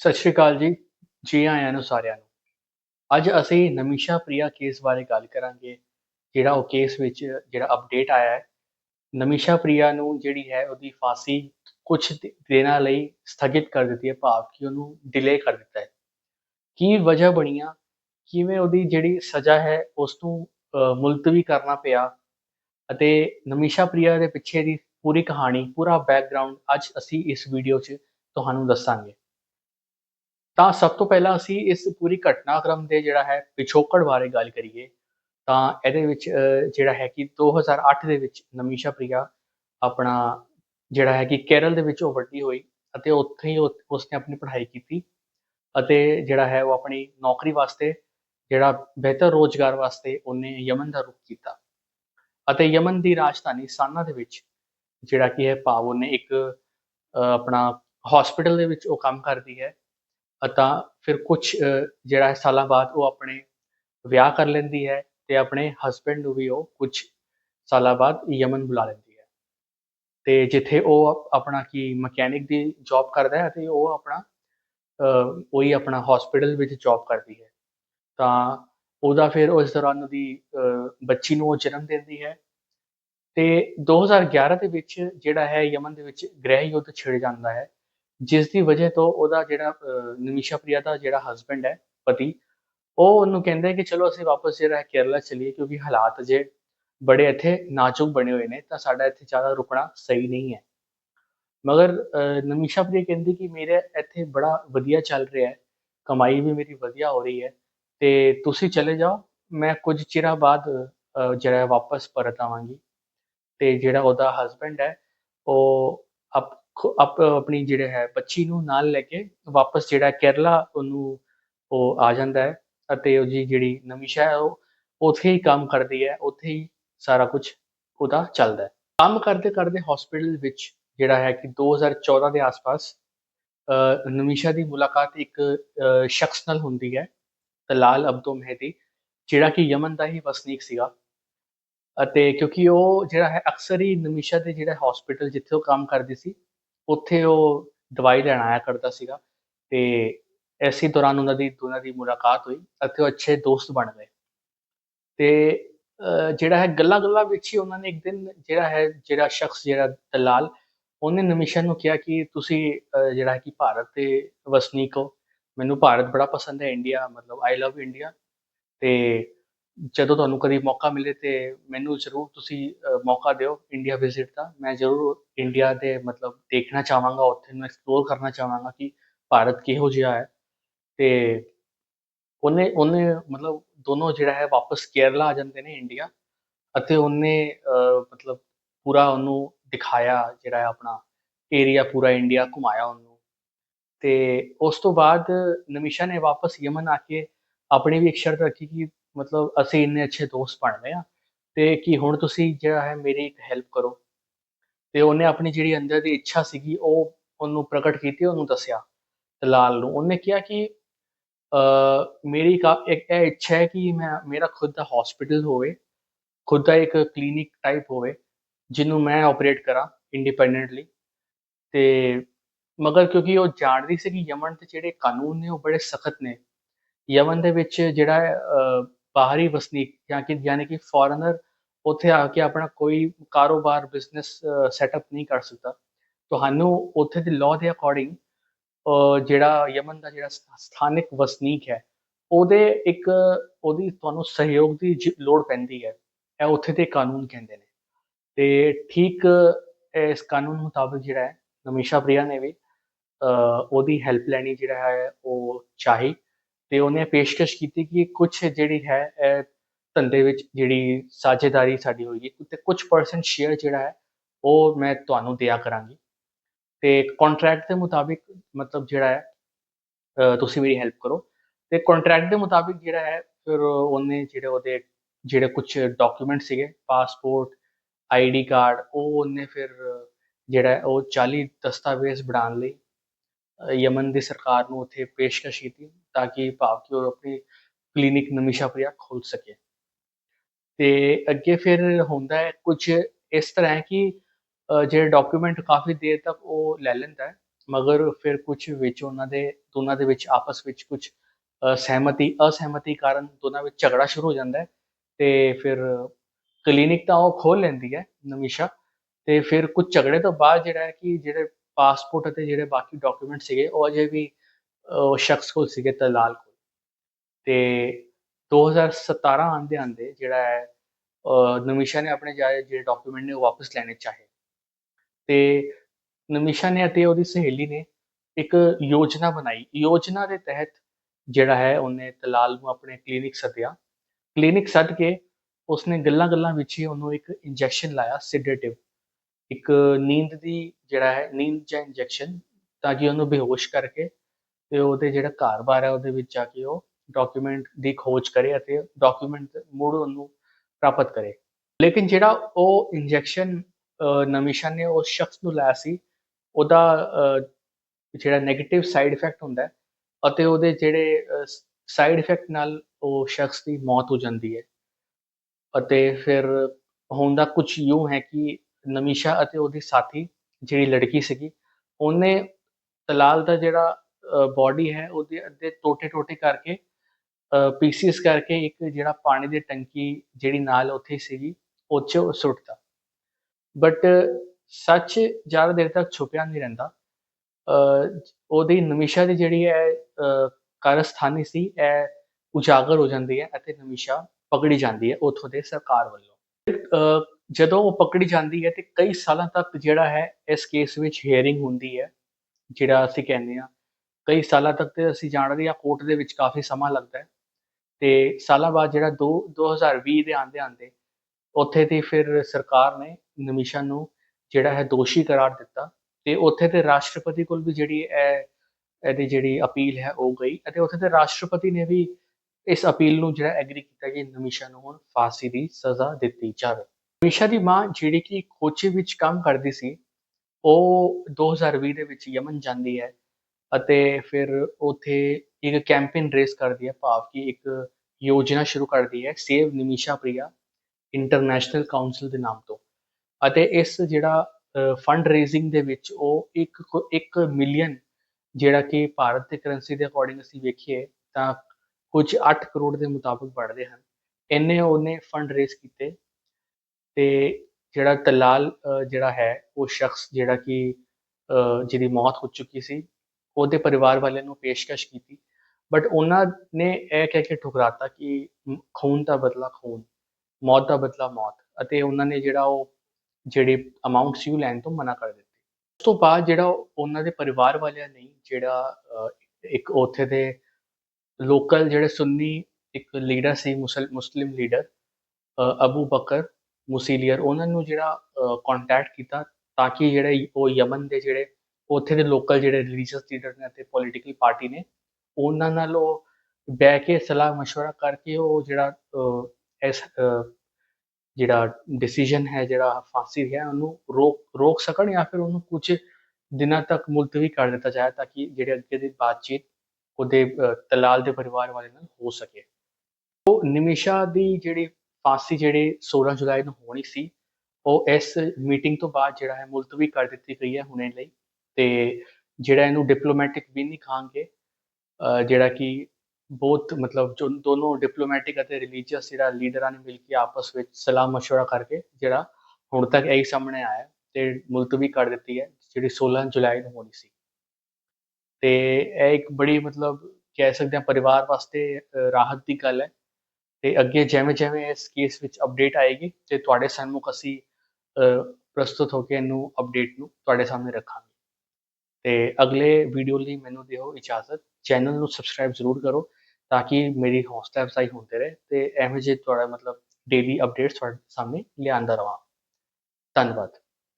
ਸਤਿ ਸ਼੍ਰੀ ਅਕਾਲ ਜੀ ਜੀ ਆਇਆਂ ਨੂੰ ਸਾਰਿਆਂ ਨੂੰ। ਅੱਜ ਅਸੀਂ ਨਮੀਸ਼ਾ ਪ੍ਰਿਆ ਕੇਸ ਬਾਰੇ ਗੱਲ ਕਰਾਂਗੇ, ਜਿਹੜਾ ਉਹ ਕੇਸ ਵਿੱਚ ਜਿਹੜਾ ਅਪਡੇਟ ਆਇਆ ਹੈ। ਨਮੀਸ਼ਾ ਪ੍ਰਿਆ ਨੂੰ ਜਿਹੜੀ ਹੈ ਉਹਦੀ ਫਾਂਸੀ ਕੁਝ ਦਿਨਾਂ ਲਈ ਸਥਗਿਤ ਕਰ ਦਿੱਤੀ ਹੈ, ਭਾਵ ਕਿ ਉਹਨੂੰ ਡਿਲੇ ਕਰ ਦਿੱਤਾ ਹੈ। ਕੀ ਵਜ੍ਹਾ ਬਣੀਆਂ? ਕਿਵੇਂ ਉਹਦੀ ਜਿਹੜੀ ਸਜ਼ਾ ਹੈ, ਉਸ ਨੂੰ ਮੁਲਤਵੀ ਕਰਨਾ ਪਿਆ? ਅਤੇ ਨਮੀਸ਼ਾ ਪ੍ਰਿਆ ਦੇ ਪਿੱਛੇ ਦੀ ਪੂਰੀ ਕਹਾਣੀ, ਪੂਰਾ ਬੈਕਗ੍ਰਾਉਂਡ ਅੱਜ ਅਸੀਂ ਇਸ ਵੀਡੀਓ 'ਚ ਤੁਹਾਨੂੰ ਦੱਸਾਂਗੇ। ਤਾਂ ਸਭ ਤੋਂ ਪਹਿਲਾਂ ਅਸੀਂ ਇਸ ਪੂਰੀ ਘਟਨਾਕ੍ਰਮ ਦੇ ਜਿਹੜਾ ਹੈ ਪਿਛੋਕੜ ਬਾਰੇ ਗੱਲ ਕਰੀਏ, ਤਾਂ ਇਹਦੇ ਵਿੱਚ ਜਿਹੜਾ ਹੈ ਕਿ 2008 ਦੇ ਵਿੱਚ ਨਮੀਸ਼ਾ ਪ੍ਰਿਆ ਆਪਣਾ ਜਿਹੜਾ ਹੈ ਕਿ ਕੇਰਲ ਦੇ ਵਿੱਚ ਉਹ ਵੱਡੀ ਹੋਈ ਅਤੇ ਉੱਥੇ ਹੀ ਉਹ- ਉਸਨੇ ਆਪਣੀ ਪੜ੍ਹਾਈ ਕੀਤੀ ਅਤੇ ਜਿਹੜਾ ਹੈ ਉਹ ਆਪਣੀ ਨੌਕਰੀ ਵਾਸਤੇ, ਜਿਹੜਾ ਬਿਹਤਰ ਰੋਜ਼ਗਾਰ ਵਾਸਤੇ ਉਹਨੇ ਯਮਨ ਦਾ ਰੁਖ ਕੀਤਾ ਅਤੇ ਯਮਨ ਦੀ ਰਾਜਧਾਨੀ ਸਾਨਾ ਦੇ ਵਿੱਚ ਜਿਹੜਾ ਕਿ ਹੈ ਭਾਵ ਉਹਨੇ ਇੱਕ ਆਪਣਾ ਹਸਪੀਟਲ ਦੇ ਵਿੱਚ ਉਹ ਕੰਮ ਕਰਦੀ ਹੈ ਤਾਂ ਫਿਰ ਕੁਝ ਜਿਹੜਾ ਹੈ ਸਾਲਾਂ ਬਾਅਦ ਉਹ ਆਪਣੇ ਵਿਆਹ ਕਰ ਲੈਂਦੀ ਹੈ ਤੇ ਆਪਣੇ ਹਸਬੰਡ ਨੂੰ ਵੀ ਉਹ ਕੁਝ ਸਾਲਾਂ ਬਾਅਦ ਯਮਨ ਬੁਲਾ ਲੈਂਦੀ ਹੈ। ਤੇ ਜਿੱਥੇ ਉਹ ਆਪਣਾ ਕੀ ਮਕੈਨਿਕ ਦੀ ਜੌਬ ਕਰਦਾ ਹੈ ਅਤੇ ਉਹ ਆਪਣਾ ਉਹੀ ਆਪਣਾ ਹਸਪੀਟਲ ਵਿੱਚ ਜੌਬ ਕਰਦੀ ਹੈ। ਤਾਂ ਉਹਦਾ ਫਿਰ ਉਸ ਦੌਰਾਨ ਉਹਦੀ ਬੱਚੀ ਨੂੰ ਉਹ ਜਨਮ ਦਿੰਦੀ ਹੈ। ਤੇ 2011 ਦੇ ਵਿੱਚ ਜਿਹੜਾ ਹੈ ਯਮਨ ਦੇ ਵਿੱਚ ਗ੍ਰਹਿ ਯੁੱਧ ਛਿੜ ਜਾਂਦਾ ਹੈ। ਜਿਸ ਦੀ ਵਜ੍ਹਾ ਤੋਂ ਉਹਦਾ ਜਿਹੜਾ ਅਹ, ਨਮੀਸ਼ਾ ਪ੍ਰਿਆ ਦਾ ਜਿਹੜਾ ਹਸਬੰਡ ਹੈ ਪਤੀ ਉਹ ਉਹਨੂੰ ਕਹਿੰਦਾ ਕਿ ਚਲੋ ਅਸੀਂ ਵਾਪਸ ਜਿਹੜਾ ਕੇਰਲਾ ਚਲੀਏ ਕਿਉਂਕਿ ਹਾਲਾਤ ਜੇ ਬੜੇ ਇੱਥੇ ਨਾਜ਼ੁਕ ਬਣੇ ਹੋਏ ਨੇ ਤਾਂ ਸਾਡਾ ਇੱਥੇ ਜ਼ਿਆਦਾ ਰੁਕਣਾ ਸਹੀ ਨਹੀਂ ਹੈ। ਮਗਰ ਅਹ, ਨਮੀਸ਼ਾ ਪ੍ਰਿਆ ਕਹਿੰਦੀ ਕਿ ਮੇਰੇ ਇੱਥੇ ਬੜਾ ਵਧੀਆ ਚੱਲ ਰਿਹਾ ਹੈ ਕਮਾਈ ਵੀ ਮੇਰੀ ਵਧੀਆ ਹੋ ਰਹੀ ਹੈ ਤੇ ਤੁਸੀਂ ਚਲੇ ਜਾਓ ਮੈਂ ਕੁਝ ਚਿਰਾਂ ਬਾਅਦ ਜਿਹੜਾ ਵਾਪਸ ਪਰਤ ਆਵਾਂਗੀ। ਤੇ ਜਿਹੜਾ ਉਹਦਾ ਹਸਬੰਡ ਹੈ ਉਹ ਆਪ ਆਪ ਆਪਣੀ ਜਿਹੜੇ ਹੈ ਬੱਚੀ ਨੂੰ ਨਾਲ ਲੈ ਕੇ ਵਾਪਸ ਜਿਹੜਾ ਕੇਰਲਾ ਉਹਨੂੰ ਉਹ ਆ ਜਾਂਦਾ ਹੈ ਅਤੇ ਉਹਦੀ ਜਿਹੜੀ ਨਮੀਸ਼ਾ ਹੈ ਉਹ ਉੱਥੇ ਹੀ ਕੰਮ ਕਰਦੀ ਹੈ ਉੱਥੇ ਹੀ ਸਾਰਾ ਕੁਝ ਉਹਦਾ ਚੱਲਦਾ ਹੈ। ਕੰਮ ਕਰਦੇ ਕਰਦੇ ਹਸਪੀਟਲ ਵਿੱਚ ਜਿਹੜਾ ਹੈ ਕਿ 2014 ਦੇ ਆਸ-ਪਾਸ ਅਹ, ਦੀ ਮੁਲਾਕਾਤ ਇੱਕ ਸ਼ਖਸ ਨਾਲ ਹੁੰਦੀ ਹੈ ਤਲਾਲ ਅਬਦੋ ਮਹਿਦੀ ਜਿਹੜਾ ਕਿ ਯਮਨ ਦਾ ਹੀ ਵਸਨੀਕ ਸੀਗਾ। ਅਤੇ ਕਿਉਂਕਿ ਉਹ ਜਿਹੜਾ ਹੈ ਅਕਸਰ ਹੀ ਨਮੀਸ਼ਾ ਦੇ ਜਿਹੜਾ ਹਸਪੀਟਲ ਜਿੱਥੇ ਉਹ ਕੰਮ ਕਰਦੀ ਸੀ ਉੱਥੇ ਉਹ ਦਵਾਈ ਲੈਣ ਆਇਆ ਕਰਦਾ ਸੀਗਾ ਤੇ ਐਸੀ ਦੌਰਾਨ ਉਹਨਾਂ ਦੀ ਦੋਨਾਂ ਦੀ ਮੁਲਾਕਾਤ ਹੋਈ ਅਤੇ ਉਹ ਅੱਛੇ ਦੋਸਤ ਬਣ ਗਏ। ਤੇ ਜਿਹੜਾ ਹੈ ਗੱਲਾਂ ਗੱਲਾਂ ਵਿੱਚ ਹੀ ਉਹਨਾਂ ਨੇ ਇੱਕ ਦਿਨ ਜਿਹੜਾ ਹੈ, ਜਿਹੜਾ ਸ਼ਖਸ ਜਿਹੜਾ ਦਲਾਲ, ਉਹਨੇ ਨਮੀਸ਼ਾ ਨੂੰ ਕਿਹਾ ਕਿ ਤੁਸੀਂ ਜਿਹੜਾ ਹੈ ਕਿ ਭਾਰਤ ਦੇ ਵਸਨੀਕ ਹੋ। ਮੈਨੂੰ ਭਾਰਤ ਬੜਾ ਪਸੰਦ ਹੈ, ਇੰਡੀਆ ਮਤਲਬ ਆਈ ਲਵ ਇੰਡੀਆ ਤੇ ਜਦੋਂ ਤੁਹਾਨੂੰ ਕਦੀ ਮੌਕਾ ਮਿਲੇ ਤੇ ਮੈਨੂੰ ਜ਼ਰੂਰ ਤੁਸੀਂ ਅਹ, ਮੌਕਾ ਦਿਓ ਇੰਡੀਆ ਵਿਜ਼ਿਟ ਦਾ। ਮੈਂ ਜ਼ਰੂਰ ਇੰਡੀਆ ਦੇ ਮਤਲਬ ਦੇਖਣਾ ਚਾਹਾਂਗਾ ਉੱਥੇ ਨੂੰ ਐਕਸਪਲੋਰ ਕਰਨਾ ਚਾਹਾਂਗਾ ਕਿ ਭਾਰਤ ਕਿਹੋ ਜਿਹਾ ਹੈ। ਤੇ ਉਹਨੇ ਉਹਨੇ ਮਤਲਬ ਦੋਨੋਂ ਜਿਹੜਾ ਹੈ ਵਾਪਸ ਕੇਰਲਾ ਆ ਜਾਂਦੇ ਨੇ ਇੰਡੀਆ ਅਤੇ ਉਹਨੇ ਅਹ, ਮਤਲਬ ਪੂਰਾ ਉਹਨੂੰ ਦਿਖਾਇਆ ਜਿਹੜਾ ਹੈ ਆਪਣਾ ਏਰੀਆ ਪੂਰਾ ਇੰਡੀਆ ਘੁਮਾਇਆ ਉਹਨੂੰ। ਤੇ ਉਸ ਤੋਂ ਬਾਅਦ ਨਮਿਸ਼ਾ ਨੇ ਵਾਪਸ ਯਮਨ ਆ ਕੇ ਆਪਣੀ ਵੀ ਇੱਕ ਸ਼ਰਤ ਰੱਖੀ ਕਿ ਮਤਲਬ ਅਸੀਂ ਇੰਨੇ ਅੱਛੇ ਦੋਸਤ ਬਣ ਗਏ ਆ ਤੇ ਕਿ ਹੁਣ ਤੁਸੀਂ ਜਿਹੜਾ ਹੈ ਮੇਰੀ ਇੱਕ ਹੈਲਪ ਕਰੋ। ਤੇ ਉਹਨੇ ਆਪਣੀ ਜਿਹੜੀ ਅੰਦਰ ਦੀ ਇੱਛਾ ਸੀਗੀ, ਉਹ ਉਹਨੂੰ ਪ੍ਰਗਟ ਕੀਤੀ, ਉਹਨੂੰ ਦੱਸਿਆ ਦਲਾਲ ਨੂੰ। ਉਹਨੇ ਕਿਹਾ ਕਿ ਮੇਰੀ ਕਾ ਇੱਕ ਇਹ ਇੱਛਾ ਹੈ ਕਿ ਮੈਂ, ਮੇਰਾ ਖੁਦ ਦਾ ਹਸਪੀਟਲ ਹੋਵੇ, ਖੁਦ ਦਾ ਇੱਕ ਕਲੀਨਿਕ ਟਾਈਪ ਹੋਵੇ, ਜਿਹਨੂੰ ਮੈਂ ਆਪਰੇਟ ਕਰਾਂ ਇੰਡੀਪੈਂਡੈਂਟਲੀ ਤੇ ਮਗਰ ਕਿਉਂਕਿ ਉਹ ਜਾਣਦੀ ਸੀ ਕਿ ਯਮਨ ਦੇ ਜਿਹੜੇ ਕਾਨੂੰਨ ਨੇ, ਉਹ ਬੜੇ ਸਖਤ ਨੇ। ਯਮਨ ਦੇ ਵਿੱਚ ਜਿਹੜਾ ਬਾਹਰੀ ਵਸਨੀਕ ਜਾਂ ਕਿ ਯਾਨੀ ਕਿ ਫੋਰਨਰ ਉੱਥੇ ਆ ਕੇ ਆਪਣਾ ਕੋਈ ਕਾਰੋਬਾਰ ਬਿਜ਼ਨਸ ਸੈਟਅਪ ਨਹੀਂ ਕਰ ਸਕਦਾ। ਤੁਹਾਨੂੰ ਉੱਥੇ ਦੇ ਲਾਅ ਦੇ ਅਕੋਰਡਿੰਗ ਜਿਹੜਾ ਯਮਨ ਦਾ ਜਿਹੜਾ ਸਥਾਨਕ ਵਸਨੀਕ ਹੈ, ਉਹਦੇ ਇੱਕ ਉਹਦੀ ਤੁਹਾਨੂੰ ਸਹਿਯੋਗ ਦੀ ਜ- ਲੋੜ ਪੈਂਦੀ ਹੈ। ਇਹ ਉੱਥੇ ਦੇ ਕਾਨੂੰਨ ਕਹਿੰਦੇ ਨੇ। ਤੇ ਠੀਕ ਇਸ ਕਾਨੂੰਨ ਮੁਤਾਬਕ ਜਿਹੜਾ ਹੈ, ਨਮੀਸ਼ਾ ਪ੍ਰਿਆ ਨੇ ਵੀ ਉਹਦੀ ਹੈਲਪ ਲੈਣੀ ਜਿਹੜਾ ਹੈ, ਉਹ ਚਾਹੀ। ਤੇ ਉਹਨੇ ਪੇਸ਼ਕਸ਼ ਕੀਤੀ ਕਿ ਕੁਝ ਜਿਹੜੀ ਹੈ, ਇਹ ਧੰਦੇ ਵਿੱਚ ਜਿਹੜੀ ਸਾਝੇਦਾਰੀ ਸਾਡੀ ਹੋਈ ਤੇ ਕੁਝ ਪਰਸੈਂਟ ਸ਼ੇਅਰ ਜਿਹੜਾ ਹੈ, ਉਹ ਮੈਂ ਤੁਹਾਨੂੰ ਦਿਆ ਕਰਾਂਗੀ। ਤੇ ਕੰਟਰੈਕਟ ਦੇ ਮੁਤਾਬਿਕ ਮਤਲਬ ਜਿਹੜਾ ਹੈ ਤੁਸੀਂ ਮੇਰੀ ਹੈਲਪ ਕਰੋ। ਤੇ ਕੰਟਰੈਕਟ ਦੇ ਮੁਤਾਬਿਕ ਜਿਹੜਾ ਹੈ, ਫਿਰ ਉਹਨੇ ਜਿਹੜੇ ਉਹਦੇ ਜਿਹੜੇ ਕੁਝ ਡਾਕੂਮੈਂਟ ਸੀਗੇ ਪਾਸਪੋਰਟ ਆਈਡੀ ਕਾਰਡ ਉਹ ਉਹਨੇ ਫਿਰ ਜਿਹੜਾ ਉਹ 40 ਦਸਤਾਵੇਜ਼ ਬਣਾਉਣ ਲਈ ਯਮਨ ਦੀ ਸਰਕਾਰ ਨੂੰ ਉੱਥੇ ਪੇਸ਼ਕਸ਼ ਕੀਤੀ। ਤਾਂ ਕਿ ਭਾਵ ਕਿ ਉਹ ਆਪਣੀ ਕਲੀਨਿਕ ਨਮੀਸ਼ਾ ਪ੍ਰਿਆ ਖੋਲ ਸਕੇ ਤੇ ਅੱਗੇ ਫਿਰ ਹੁੰਦਾ ਹੈ ਕੁਝ ਇਸ ਤਰ੍ਹਾਂ ਹੈ ਕਿ ਜਿਹੜੇ ਡਾਕੂਮੈਂਟ ਕਾਫੀ ਦੇਰ ਤੱਕ ਉਹ ਲੈ ਲੈਂਦਾ ਹੈ ਮਗਰ ਫਿਰ ਕੁਝ ਵਿੱਚ ਉਹਨਾਂ ਦੇ ਦੋਨਾਂ ਦੇ ਵਿੱਚ ਆਪਸ ਵਿੱਚ ਕੁਝ ਸਹਿਮਤੀ ਅਸਹਿਮਤੀ ਕਾਰਨ ਦੋਨਾਂ ਵਿੱਚ ਝਗੜਾ ਸ਼ੁਰੂ ਹੋ ਜਾਂਦਾ ਹੈ ਤੇ ਫਿਰ ਕਲੀਨਿਕ ਤਾਂ ਉਹ ਖੋਲ ਲੈਂਦੀ ਹੈ ਨਮੀਸ਼ਾ ਤੇ ਫਿਰ ਕੁਝ ਝਗੜੇ ਤੋਂ ਬਾਅਦ ਜਿਹੜਾ ਹੈ ਕਿ ਜਿਹੜੇ ਪਾਸਪੋਰਟ ਅਤੇ ਜਿਹੜੇ ਬਾਕੀ ਡਾਕੂਮੈਂਟ ਸੀਗੇ ਉਹ ਅਜੇ ਵੀ ਉਹ ਸ਼ਖਸ ਕੋਲ ਸੀਗੇ ਤਲਾਲ ਕੋਲ। ਤੇ 2017 ਆਂਦੇ ਆਂਦੇ ਜਿਹੜਾ ਹੈ, ਅਹ ਨੇ ਆਪਣੇ ਜਿਹੜੇ ਡਾਕੂਮੈਂਟ ਨੇ ਉਹ ਵਾਪਸ ਲੈਣੇ ਚਾਹੇ। ਤੇ ਨਮੀਸ਼ਾ ਨੇ ਅਤੇ ਉਹਦੀ ਸਹੇਲੀ ਨੇ ਇੱਕ ਯੋਜਨਾ ਬਣਾਈ। ਯੋਜਨਾ ਦੇ ਤਹਿਤ ਜਿਹੜਾ ਹੈ ਉਹਨੇ ਤਲਾਲ ਨੂੰ ਆਪਣੇ ਕਲੀਨਿਕ ਸੱਦਿਆ। ਕਲੀਨਿਕ ਸੱਦ ਕੇ ਉਸਨੇ ਗੱਲਾਂ ਗੱਲਾਂ ਵਿੱਚ ਹੀ ਉਹਨੂੰ ਇੱਕ ਇੰਜੈਕਸ਼ਨ ਲਾਇਆ, ਸਿਡੇਟਿਵ। ਇੱਕ ਨੀਂਦ ਦੀ ਜਿਹੜਾ ਹੈ, ਨੀਂਦ ਜਾਂ ਇੰਜੈਕਸ਼ਨ ਤਾਂ ਕਿ ਉਹਨੂੰ ਬੇਹੋਸ਼ ਕਰਕੇ ਤੇ ਉਹਦੇ ਜਿਹੜਾ ਘਰ-ਬਾਰ ਹੈ ਉਹਦੇ ਵਿੱਚ ਜਾ ਕੇ ਉਹ ਡਾਕੂਮੈਂਟ ਦੀ ਖੋਜ ਕਰੇ ਅਤੇ ਡਾਕੂਮੈਂਟ ਮੁੜ ਉਹਨੂੰ ਪ੍ਰਾਪਤ ਕਰੇ। ਲੇਕਿਨ ਜਿਹੜਾ ਉਹ ਇੰਜੈਕਸ਼ਨ ਨਮੀਸ਼ਾ ਨੇ ਉਸ ਸ਼ਖਸ ਨੂੰ ਲਾਇਆ ਸੀ, ਉਹਦਾ ਜਿਹੜਾ 네ਗੇਟਿਵ ਸਾਈਡ ਇਫੈਕਟ ਹੁੰਦਾ ਅਤੇ ਉਹਦੇ ਜਿਹੜੇ ਸਾਈਡ ਇਫੈਕਟ ਨਾਲ ਉਹ ਸ਼ਖਸ ਦੀ ਮੌਤ ਹੋ ਜਾਂਦੀ ਹੈ। ਅਤੇ ਫਿਰ ਹੁੰਦਾ ਕੁਝ ਯੂੰ ਹੈ ਕਿ ਨਮੀਸ਼ਾ ਅਤੇ ਉਹਦੀ ਸਾਥੀ ਜਿਹੜੀ ਲੜਕੀ ਸੀਗੀ, ਉਹਨੇ ਤਲਾਲ ਦਾ ਜਿਹੜਾ ਬਾਡੀ ਹੈ, ਉਹਦੇ ਅੱਧੇ ਟੋਟੇ-ਟੋਟੇ ਕਰਕੇ ਪੀਸੀਸ ਕਰਕੇ ਇੱਕ ਜਿਹੜਾ ਪਾਣੀ ਦੀ ਟੰਕੀ ਜਿਹੜੀ ਨਾਲ ਉੱਥੇ ਸੀਗੀ, ਉਹ 'ਚ ਸੁੱਟਦਾ ਬਟ ਸੱਚ ਜ਼ਿਆਦਾ ਦੇਰ ਤੱਕ ਛੁਪਿਆ ਨਹੀਂ ਰਹਿੰਦਾ। ਉਹਦੀ ਨਮਿਸ਼ਾ ਦੀ ਜਿਹੜੀ ਹੈ ਅਹ ਕਾਰਸਥਾਨੀ ਸੀ, ਇਹ ਉਜਾਗਰ ਹੋ ਜਾਂਦੀ ਹੈ ਅਤੇ ਨਮੀਸ਼ਾ ਪਕੜੀ ਜਾਂਦੀ ਹੈ ਉਥੋਂ ਦੇ ਸਰਕਾਰ ਵੱਲੋਂ। ਜਦੋਂ ਉਹ ਪਕੜੀ ਜਾਂਦੀ ਹੈ ਤੇ ਕਈ ਸਾਲਾਂ ਤੱਕ ਜਿਹੜਾ ਹੈ, ਇਸ ਕੇਸ ਵਿੱਚ ਹੇਅਰਿੰਗ ਹੁੰਦੀ ਹੈ, ਜਿਹੜਾ ਅਸੀਂ ਕਹਿੰਦੇ ਆ ਕਈ ਸਾਲਾਂ ਤੱਕ ਤੇ ਅਸੀਂ ਜਾਣਦੇ ਆ ਕੋਰਟ ਦੇ ਵਿੱਚ ਕਾਫੀ ਸਮਾਂ ਲੱਗਦਾ ਹੈ। ਤੇ ਸਾਲਾਂ ਬਾਅਦ ਜਿਹੜਾ 2 2020 ਦੇ ਆਂਦੇ ਆਂਦੇ ਉੱਥੇ ਦੀ ਫਿਰ ਸਰਕਾਰ ਨੇ ਨਮੀਸ਼ਾ ਨੂੰ ਜਿਹੜਾ ਹੈ ਦੋਸ਼ੀ ਕਰਾਰ ਦਿੱਤਾ ਤੇ ਉੱਥੇ ਤੇ ਰਾਸ਼ਟਰਪਤੀ ਕੋਲ ਵੀ ਜਿਹੜੀ ਇਹ, ਇਹਦੀ ਜਿਹੜੀ ਅਪੀਲ ਹੈ ਉਹ ਗਈ ਅਤੇ ਉੱਥੇ ਦੇ ਰਾਸ਼ਟਰਪਤੀ ਨੇ ਵੀ ਇਸ ਅਪੀਲ ਨੂੰ ਜਿਹੜਾ ਐਗਰੀ ਕੀਤਾ ਕਿ ਨਮੀਸ਼ਾ ਨੂੰ ਹੁਣ ਫਾਂਸੀ ਦੀ ਸਜ਼ਾ ਦਿੱਤੀ ਜਾਵੇ। ਨਮੀਸ਼ਾ ਦੀ ਮਾਂ ਜਿਹੜੀ ਕਿ ਕੋਚੀ ਵਿੱਚ ਕੰਮ ਕਰਦੀ ਸੀ, ਉਹ 2020 ਦੇ ਵਿੱਚ ਯਮਨ ਜਾਂਦੀ ਹੈ। ਅਤੇ ਫਿਰ ਉਥੇ ਇੱਕ ਕੈਂਪੇਨ ਰੇਸ ਕਰਦੀ ਹੈ ਭਾਵ ਕਿ ਇੱਕ ਯੋਜਨਾ ਸ਼ੁਰੂ ਕਰਦੀ ਹੈ, Save Nimisha Priya International Council ਦੇ ਨਾਮ ਤੋਂ ਅਤੇ ਇਸ ਜਿਹੜਾ ਫੰਡ ਰੇਜ਼ਿੰਗ ਦੇ ਵਿੱਚ ਉਹ 1 1 ਮਿਲੀਅਨ ਜਿਹੜਾ ਕਿ ਭਾਰਤ ਦੇ ਕਰੰਸੀ ਦੇ ਅਕੋਰਡਿੰਗ ਅਸੀਂ ਵੇਖੀਏ ਤਾਂ ਕੁਝ 8 ਕਰੋੜ ਦੇ ਮੁਤਾਬਕ ਬਣਦੇ ਹਨ। ਇੰਨੇ ਉਹਨੇ ਫੰਡ ਰੇਸ ਕੀਤੇ ਤੇ ਜਿਹੜਾ ਤਲਾਲ ਜਿਹੜਾ ਹੈ ਉਹ ਸ਼ਖਸ ਜਿਹੜਾ ਕਿ ਜਿਹਦੀ ਮੌਤ ਹੋ ਚੁੱਕੀ ਸੀ ਉਹਦੇ ਪਰਿਵਾਰ ਵਾਲਿਆਂ ਨੂੰ ਪੇਸ਼ਕਸ਼ ਕੀਤੀ। ਬਟ ਉਹਨਾਂ ਨੇ ਇਹ ਕਹਿ ਕੇ ਠੁਕਰਾਤਾ ਕਿ ਖੂਨ ਦਾ ਬਦਲਾ ਖੂਨ, ਮੌਤ ਦਾ ਬਦਲਾ ਮੌਤ ਅਤੇ ਉਹਨਾਂ ਨੇ ਜਿਹੜਾ ਉਹ ਜਿਹੜੇ ਅਮਾਉਂਟ ਸੀ ਲੈਣ ਤੋਂ ਮਨਾ ਕਰ ਦਿੱਤੀ। ਉਸ ਤੋਂ ਬਾਅਦ ਜਿਹੜਾ ਉਹਨਾਂ ਦੇ ਪਰਿਵਾਰ ਵਾਲਿਆਂ ਨੇ ਜਿਹੜਾ ਇੱਕ ਉੱਥੇ ਦੇ ਲੋਕਲ ਜਿਹੜੇ ਸੁੰਨੀ ਇੱਕ ਲੀਡਰ ਸੀ ਮੁਸਲਿਮ ਲੀਡਰ ਅਬੂ ਬਕਰ ਮੁਸੀਲੀਅਰ, ਉਹਨਾਂ ਨੂੰ ਜਿਹੜਾ ਕੰਟੈਕਟ ਕੀਤਾ ਤਾਂ ਕਿ ਜਿਹੜੇ ਉਹ ਯਮਨ ਦੇ ਜਿਹੜੇ ਉੱਥੇ ਦੇ ਲੋਕਲ ਜਿਹੜੇ ਰਿਲੀਜੀਅਸ ਲੀਡਰ ਨੇ ਅਤੇ ਪੋਲੀਟੀਕਲ ਪਾਰਟੀ ਨੇ ਉਹਨਾਂ ਨਾਲ ਉਹ ਬਹਿ ਕੇ ਸਲਾਹ مشورہ ਕਰਕੇ ਉਹ ਜਿਹੜਾ ਇਸ ਜਿਹੜਾ ਡਿਸੀਜਨ ਹੈ ਜਿਹੜਾ ਫਾਂਸੀ ਹੈ ਉਹਨੂੰ ਰੋਕ ਰੋਕ ਸਕਣ ਜਾਂ ਫਿਰ ਉਹਨੂੰ ਕੁਝ ਦਿਨਾਂ ਤੱਕ ਮੁਲਤਵੀ ਕਰ ਦਿੱਤਾ ਜਾਏ ਤਾਂ ਕਿ ਜਿਹੜੇ ਅੱਗੇ ਦੀ ਬਾਤਚੀਤ ਉਹਦੇ ਤਲਾਲ ਦੇ ਪਰਿਵਾਰ ਵਾਲੇ ਨਾਲ ਹੋ ਸਕੇ ਉਹ ਨਿਮਿਸ਼ਾ ਦੀ ਜਿਹੜੀ ਫਾਂਸੀ ਜਿਹੜੀ 16 ਜੁਲਾਈ ਨੂੰ ਹੋਣੀ ਸੀ ਉਹ ਇਸ ਮੀਟਿੰਗ ਤੋਂ ਬਾਅਦ ਜਿਹੜਾ ਹੈ ਮੁਲਤਵੀ ਕਰ ਦਿੱਤੀ ਗਈ ਹੈ ਹੁਣੇ ਲਈ ਤੇ ਜਿਹੜਾ ਇਹਨੂੰ ਡਿਪਲੋਮੈਟਿਕ ਵੀ ਨਹੀਂ ਕਹਾਂਗੇ ਜਿਹੜਾ ਕਿ ਬਹੁਤ ਮਤਲਬ ਜੋ ਦੋਨੋਂ ਡਿਪਲੋਮੈਟਿਕ ਅਤੇ ਰਿਲੀਜੀਅਸ ਜਿਹੜਾ ਲੀਡਰਾਂ ਨੇ ਮਿਲ ਕੇ ਆਪਸ ਵਿੱਚ ਸਲਾਹ ਮਸ਼ਵਰਾ ਕਰਕੇ ਜਿਹੜਾ ਹੁਣ ਤੱਕ ਇਹੀ ਸਾਹਮਣੇ ਆਇਆ ਤੇ ਮੁਲਤਵੀ ਕਰ ਦਿੱਤੀ ਹੈ, ਜਿਹੜੀ 16 ਜੁਲਾਈ ਨੂੰ ਹੋਣੀ ਸੀ। ਤੇ ਇਹ ਇੱਕ ਬੜੀ ਮਤਲਬ ਕਹਿ ਸਕਦੇ ਆ ਪਰਿਵਾਰ ਵਾਸਤੇ ਰਾਹਤ ਦੀ ਗੱਲ ਹੈ। ਤੇ ਅੱਗੇ ਜਿਵੇਂ ਜਿਵੇਂ ਇਸ ਕੇਸ ਵਿੱਚ ਅਪਡੇਟ ਆਏਗੀ ਤੇ ਤੁਹਾਡੇ ਸਾਹਮਣੇ ਅਸੀਂ ਪ੍ਰਸਤੁਤ ਹੋ ਕੇ ਇਹਨੂੰ ਅਪਡੇਟ ਨੂੰ ਤੁਹਾਡੇ ਸਾਹਮਣੇ ਰੱਖਾਂਗੇ। ਤੇ ਅਗਲੇ ਵੀਡੀਓ ਲਈ ਮੈਨੂੰ ਦਿਓ ਇਜਾਜ਼ਤ। ਚੈਨਲ ਨੂੰ ਸਬਸਕ੍ਰਾਈਬ ਜ਼ਰੂਰ ਕਰੋ ਤਾਂ ਕਿ ਮੇਰੀ ਹੌਸਲਾ ਅਫਜ਼ਾਈ ਹੁੰਦੇ ਰਹੇ ਤੇ ਐਵੇਂ ਜੇ ਤੁਹਾਡਾ ਮਤਲਬ ਡੇਲੀ ਅਪਡੇਟਸ ਤੁਹਾਡੇ ਸਾਹਮਣੇ ਲਿਆਂਦਾ ਰਵਾਂ। ਧੰਨਵਾਦ।